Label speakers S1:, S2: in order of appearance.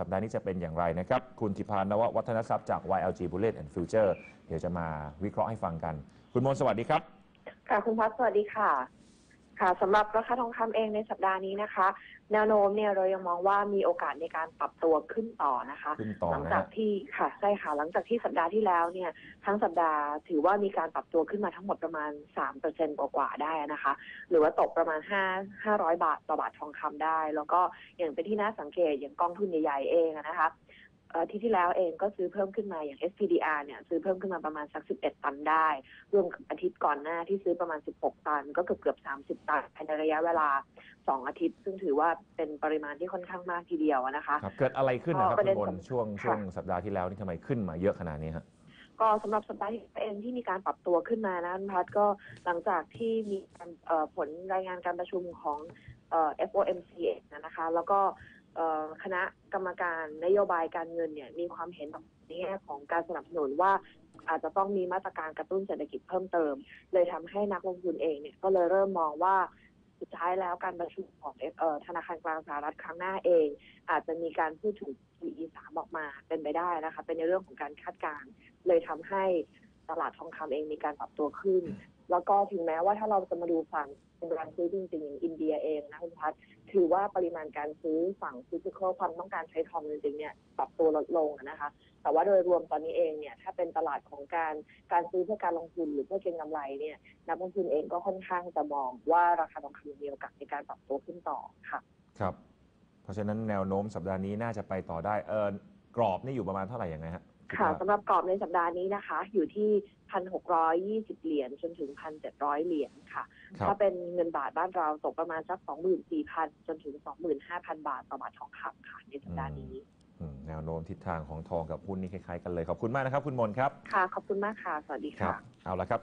S1: สัปดาห์นี้จะเป็นอย่างไรนะครับ คุณธิพานววัฒนทรัพย์จาก YLG Bullet and Future เดี๋ยวจะมาวิเคราะห์ให้ฟังกัน คุณมนสวัสดีครับ
S2: ค่ะ คุณพัฒสวัสดีค่ะ ค่ะสำหรับราคาทองคำเองในสัปดาห์นี้นะคะ แนวโน้มเนี่ยเรายังมองว่ามีโอกาสในการปรับตัวขึ้นต่อนะคะ
S1: ขึ้นต่อ
S2: หลั
S1: นะ
S2: จาก
S1: ฮะ
S2: ที่ค่ะใช่ค่ะหลังจากที่สัปดาห์ที่แล้วเนี่ยทั้งสัปดาห์ถือว่ามีการปรับตัวขึ้นมาทั้งหมดประมาณ3เปอร์เซ็นกว่าๆได้นะคะ หรือว่าตกประมาณ5 500 บาทต่อบาททองคำได้ แล้วก็อย่างเป็นที่น่าสังเกตอย่างกองทุนใหญ่ๆเองอะนะคะเอ่อ ที่ที่แล้วเองก็ซื้อเพิ่มขึ้นมาอย่าง SPDR เนี่ยซื้อเพิ่มขึ้นมาประมาณสัก 11 ตันได้ รวมกับอาทิตย์ก่อนหน้าที่ซื้อประมาณ 16 ตัน ก็เกือบเกือบ 30 ตันภายในระยะเวลา 2 อาทิตย์ ซึ่งถือว่าเป็นปริมาณที่ค่อนข้างมากทีเดียวอะนะคะ
S1: ครับเกิดอะไรขึ้นนะครับ
S2: ก็ประเด็
S1: คุ
S2: น
S1: ณมนต์
S2: สำ
S1: ช่วง
S2: ค่ะ
S1: ช่วงสัปดาห์ที่แล้วนี่ทำไมขึ้นมาเยอะขนาดนี้ฮะ
S2: ก็สำหรับสัปดาห์ที่เองที่มีการปรับตัวขึ้นมานะคุณพัดก็หลังจากที่มีการเอ่อผลรายงานการประชุมของเอ่อ FOMC นะคะ แล้วก็เอ่อ คณะกรรมการนโยบายการเงินเนี่ยมีความเห็นในแง่ของการสนับสนุนว่าอาจจะต้องมีมาตรการกระตุ้นเศรษฐกิจเพิ่มเติม เลยทำให้นักลงทุนเองเนี่ยก็เลยเริ่มมองว่าสุดท้ายแล้วการประชุมของออธนาคารกลางสหรัฐครั้งหน้าเอง อาจจะมีการพูดถึง QE 3ออกมาเป็นไปได้นะคะ เป็นในเรื่องของการคาดการณ์เลยทำให้ตลาดทองคำเองมีการปรับตัวขึ้น แล้วก็ถึงแม้ว่าถ้าเราจะมาดูฝั่งการซื้อจริงๆอย่างอินเดียเองนะคุณพัฒน์ถือว่าปริมาณการซื้อฝั่งฟิสิกอลความต้องการใช้ทองจริงๆเนี่ยปรับตัวลดลงนะคะ แต่ว่าโดยรวมตอนนี้เองเนี่ยถ้าเป็นตลาดของการการซื้อเพื่อการลงทุนหรือเพื่อเก็งกำไรเนี่ยนักลงทุนเองก็ค่อนข้างจะมองว่าราคาทองคำมีโอกาสในการปรับตัวขึ้นต่อค่ะ
S1: ครับ เพราะฉะนั้นแนวโน้มสัปดาห์นี้น่าจะไปต่อได้เออ กรอบนี่อยู่ประมาณเท่าไหร่ยังไงฮะด
S2: ค่ะ
S1: ว่า
S2: สำหรับกรอบในสัปดาห์นี้นะคะ อยู่ที่1,620เหรียญจนถึง1,700เหรียญค่ะ
S1: ครับ
S2: ถ้าเป็นเงินบาทบ้านเราตกประมาณสัก24,000จนถึง25,000บาทต่อบาททองคำค่ะในสัปดาห์นี้
S1: อืมแนวโน้มทิศทางของทองกับหุ้นนี่คล้ายๆกันเลย ขอบคุณมากนะครับ คุณมนต์ครับ
S2: ค่ะ ขอบคุณมากค่ะ สวัสดีค่ะ
S1: เอาละครับ